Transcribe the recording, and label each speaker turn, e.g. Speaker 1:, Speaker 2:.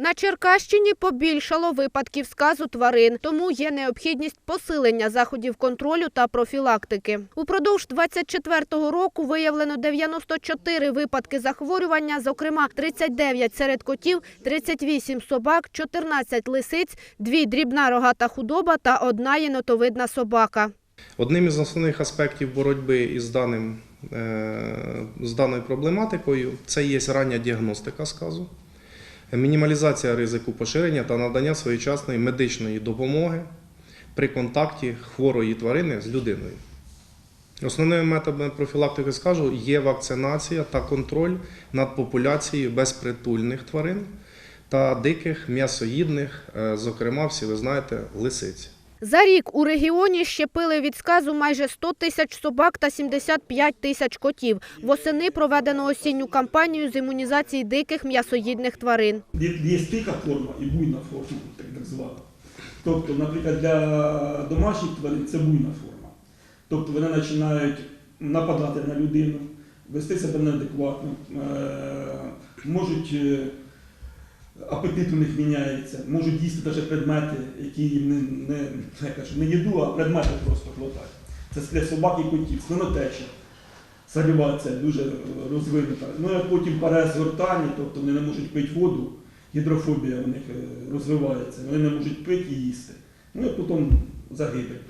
Speaker 1: На Черкащині побільшало випадків сказу тварин, тому є необхідність посилення заходів контролю та профілактики. Упродовж 24-го року виявлено 94 випадки захворювання, зокрема 39 серед котів, 38 собак, 14 лисиць, 2 дрібна рогата худоба та одна єнотовидна собака.
Speaker 2: Одним із основних аспектів боротьби із, даним, е, з даною проблематикою це є рання діагностика сказу, мінімалізація ризику поширення та надання своєчасної медичної допомоги при контакті хворої тварини з людиною. Основними методами профілактики скажу є вакцинація та контроль над популяцією безпритульних тварин та диких м'ясоїдних, е, зокрема, всі ви знаєте, лисиць.
Speaker 1: За рік у регіоні щепили від сказу майже 100 тисяч собак та 75 тисяч котів. Восени проведено осінню кампанію з імунізації диких м'ясоїдних тварин.
Speaker 3: Є, стика форма і буйна форма, так, так звана. Тобто, наприклад, для домашніх тварин це буйна форма. Тобто вони починають нападати на людину, вести себе неадекватно, е, можуть, е, апетит у них міняється, можуть їсти навіть предмети, які їм не, не, кажу, не їду, а предмети просто глотати. Це для собак і котів, слинотеча. Салювація дуже розвинута. Ну а потім парез гортані, тобто вони не можуть пити воду, гідрофобія у них е, розвивається, вони не можуть пити і їсти. Ну і потім загибель.